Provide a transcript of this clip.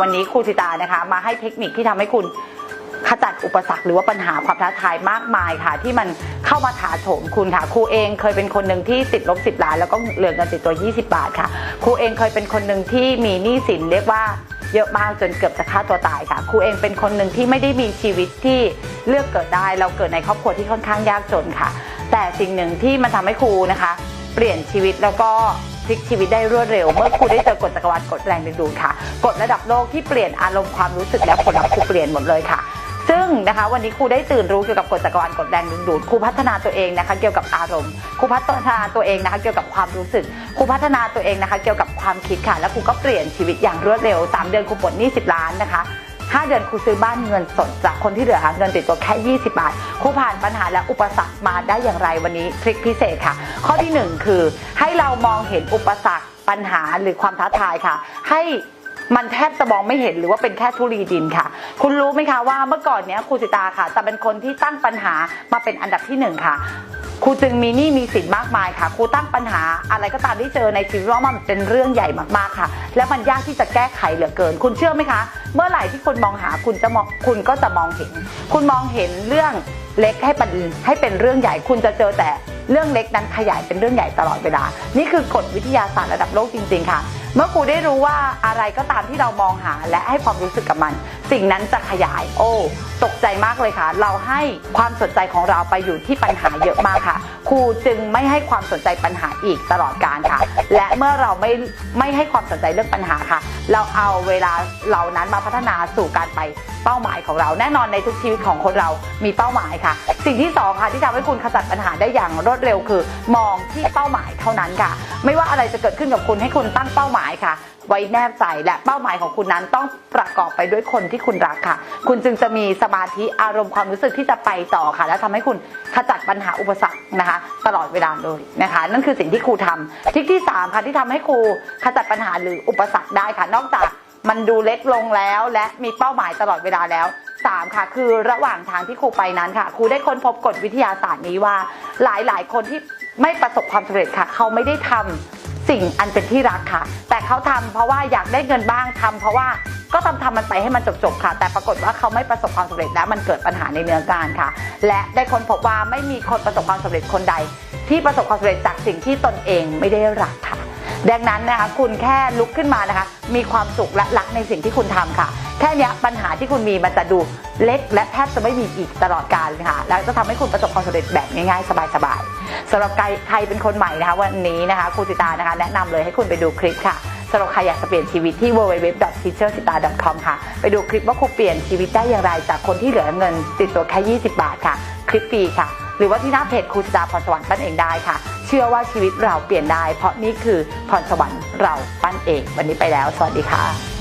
วันนี้ครูสิตานะคะ มาให้เทคนิคที่ทำให้คุณขจัดอุปสรรคหรือว่าปัญหาความท้าทายมากมายค่ะ ที่มันเข้ามาถาโถมคุณค่ะครูเองเคยเป็นคนหนึ่งที่ติดลบ10ล้านแล้วก็เหลือเงินติดตัว 20 บาทค่ะครูเองเคยเป็นคนหนึ่งที่มีหนี้สินเรียกว่าเยอะมากจนเกือบจะฆ่าตัวตายค่ะครูเองเป็นคนหนึ่งที่ไม่ได้มีชีวิตที่เลือกเกิดได้ เราเกิดในครอบครัวที่ค่อนข้างยากจนค่ะ แต่สิ่งหนึ่งที่มันทำให้ครูนะคะ เปลี่ยนชีวิตแล้วก็พลิกชีวิตได้รวดเร็ว เมื่อครูได้เจอกฎจักรวาลกฎแรงดึงดูดค่ะกฎระดับโลกที่เปลี่ยนอารมณ์ความรู้สึกและผลลัพธ์ครูเปลี่ยนหมดเลยค่ะซึ่งนะคะวันนี้ครูได้ตื่นรู้เกี่ยวกับกฎจักรวาลกฎแรงดึงดูดครูพัฒนาตัวเองนะคะเกี่ยวกับอารมณ์ครูพัฒนาตัวเองนะคะเกี่ยวกับความรู้สึกครูพัฒนาตัวเองนะคะเกี่ยวกับความคิดค่ะ แล้วครูก็เปลี่ยนชีวิตอย่างรวดเร็วสามเดือนครูปลดหนี้10 ล้านนะคะ 5 เดือนครูซื้อบ้านเงินสดจากคนที่เหลือหาเงินติดตัวแค่ 20 บาทครูผ่านปัญหาและอุปสรรคมาได้อย่างไรวันนี้ทริคพิเศษค่ะ ข้อที่ 1 คือ ให้เรามองเห็นอุปสรรคปัญหาหรือความท้าทายค่ะ ให้มันแทบจะมองไม่เห็นหรือว่าเป็นแค่ทุลีดินค่ะ คุณรู้ไหมคะว่าเมื่อก่อนเนี้ยครูสิตาค่ะจะเป็นคนที่ตั้งปัญหามาเป็นอันดับที่หนึ่งค่ะครูจึงมีหนี้มีสินมากมายค่ะครูตั้งปัญหาอะไรก็ตามที่เจอในชีวิตว่ามันเป็นเรื่องใหญ่มากๆค่ะ และมันยากที่จะแก้ไขเหลือเกิน คุณเชื่อไหมคะ เมื่อไหร่ที่คุณมองหาคุณจะมองคุณก็จะมองเห็น คุณมองเห็นเรื่องเล็กให้เป็นให้เป็นเรื่องใหญ่คุณจะเจอแต่เรื่องเล็กนั้นขยายเป็นเรื่องใหญ่ตลอดเวลา นี่คือกฎวิทยาศาสตร์ระดับโลกจริง ๆ ค่ะ เมื่อครูได้รู้ว่าอะไรก็ตามที่เรามองหาและให้ความรู้สึกกับมัน สิ่งนั้นจะขยาย โอ้ตกใจมากเลยค่ะ เราให้ความสนใจของเราไปอยู่ที่ปัญหาเยอะมากค่ะ ครูจึงไม่ให้ความสนใจปัญหาอีกตลอดการค่ะ และเมื่อเราไม่ไม่ให้ความสนใจเรื่องปัญหาค่ะ เราเอาเวลาเหล่านั้นมาพัฒนาสู่การไปเป้าหมายของเราแน่นอนในทุกชีวิตของคนเรามีเป้าหมายค่ะ สิ่งที่สองค่ะที่ทำให้คุณขจัดปัญหาได้อย่างรวดเร็วคือ มองที่เป้าหมายเท่านั้นค่ะ ไม่ว่าอะไรจะเกิดขึ้นกับคุณให้คุณตั้งเป้าหมายค่ะ ไว้แนบใจและเป้าหมายของคุณนั้นต้องประกอบไปด้วยคนที่คุณรักค่ะ คุณจึงจะมีสมาธิอารมณ์ความรู้สึกที่จะไปต่อค่ะ และทำให้คุณขจัดปัญหาอุปสรรคนะคะ ตลอดเวลาเลยนะคะ นั่นคือสิ่งที่ครูทำทริคที่สามค่ะที่ทำให้ครูขจัดปัญหาหรืออุปสรรคได้ค่ะ นอกจากมันดูเล็กลงแล้ว และมีเป้าหมายตลอดเวลาแล้วสามค่ะคือระหว่างทางที่ครูไปนั้นค่ะครูได้ค้นพบกฎวิทยาศาสตร์นี้ว่า หลายๆ คนที่ไม่ประสบความสำเร็จค่ะ เขาไม่ได้ทำ สิ่งอันเป็นที่รักค่ะ แต่เขาทำเพราะว่าอยากได้เงินบ้างทำเพราะว่าก็ทำทำมันไปให้มันจบๆค่ะ แต่ปรากฏว่าเขาไม่ประสบความสำเร็จและมันเกิดปัญหาในเนื้องานค่ะ และได้ค้นพบว่าไม่มีคนประสบความสำเร็จคนใด ที่ประสบความสำเร็จจากสิ่งที่ตนเองไม่ได้รักค่ะ ดังนั้นนะคะคุณแค่ลุกขึ้นมานะคะ มีความสุขและรักในสิ่งที่คุณทำค่ะ แค่นี้ปัญหาที่คุณมีมันจะดูเล็กและแทบจะไม่มีอีกตลอดกาลเลยค่ะ แล้วจะทำให้คุณประสบความสำเร็จแบบง่ายๆสบายๆ สำหรับใครใครเป็นคนใหม่นะคะวันนี้นะคะครูสิตานะคะแนะนำเลยให้คุณไปดูคลิปค่ะสำหรับใครอยากจะเปลี่ยนชีวิตที่ www.teachersita.com ค่ะ ไปดูคลิปว่าครูเปลี่ยนชีวิตได้อย่างไร จากคนที่เหลือเงินติดตัวแค่ 20 บาทค่ะ คลิปฟรีค่ะ หรือว่าที่หน้าเพจครูสิตาพรสวรรค์ปั้นเองได้ค่ะ เชื่อว่าชีวิตเราเปลี่ยนได้ เพราะนี่คือพรสวรรค์เราปั้นเอง วันนี้ไปแล้ว สวัสดีค่ะ